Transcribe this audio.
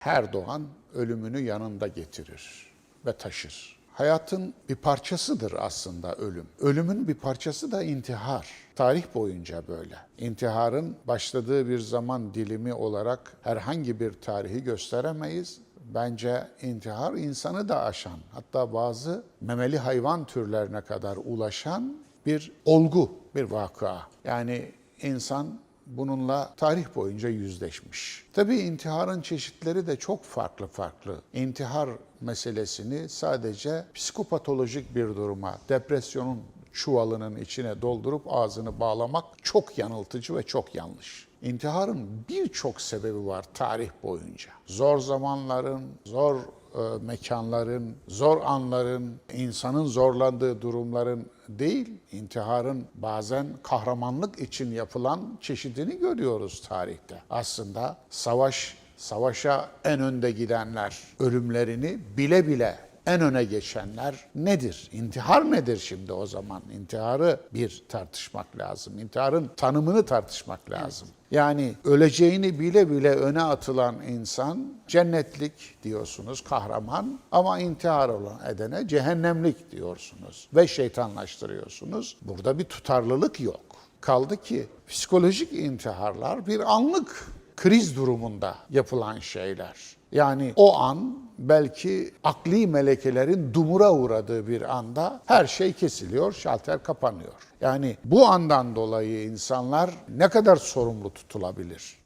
Her doğan ölümünü yanında getirir ve taşır. Hayatın bir parçasıdır aslında ölüm. Ölümün bir parçası da intihar. Tarih boyunca böyle. İntiharın başladığı bir zaman dilimi olarak herhangi bir tarihi gösteremeyiz. Bence intihar insanı da aşan, hatta bazı memeli hayvan türlerine kadar ulaşan bir olgu, bir vakıa. Yani insan bununla tarih boyunca yüzleşmiş. Tabii intiharın çeşitleri de çok farklı farklı. İntihar meselesini sadece psikopatolojik bir duruma, depresyonun çuvalının içine doldurup ağzını bağlamak çok yanıltıcı ve çok yanlış. İntiharın birçok sebebi var tarih boyunca. Zor zamanların, zor e, mekanların, zor anların, insanın zorlandığı durumların değil, intiharın bazen kahramanlık için yapılan çeşidini görüyoruz tarihte. Aslında savaş, savaşa en önde gidenler, ölümlerini bile bile en öne geçenler nedir? İntihar nedir şimdi o zaman? İntiharı bir tartışmak lazım. İntiharın tanımını tartışmak lazım. Yani öleceğini bile bile öne atılan insan cennetlik diyorsunuz, kahraman ama intihar olan edene cehennemlik diyorsunuz ve şeytanlaştırıyorsunuz. Burada bir tutarlılık yok. Kaldı ki psikolojik intiharlar bir anlık kriz durumunda yapılan şeyler. Yani o an belki akli melekelerin dumura uğradığı bir anda her şey kesiliyor, şalter kapanıyor. Yani bu andan dolayı insanlar ne kadar sorumlu tutulabilir?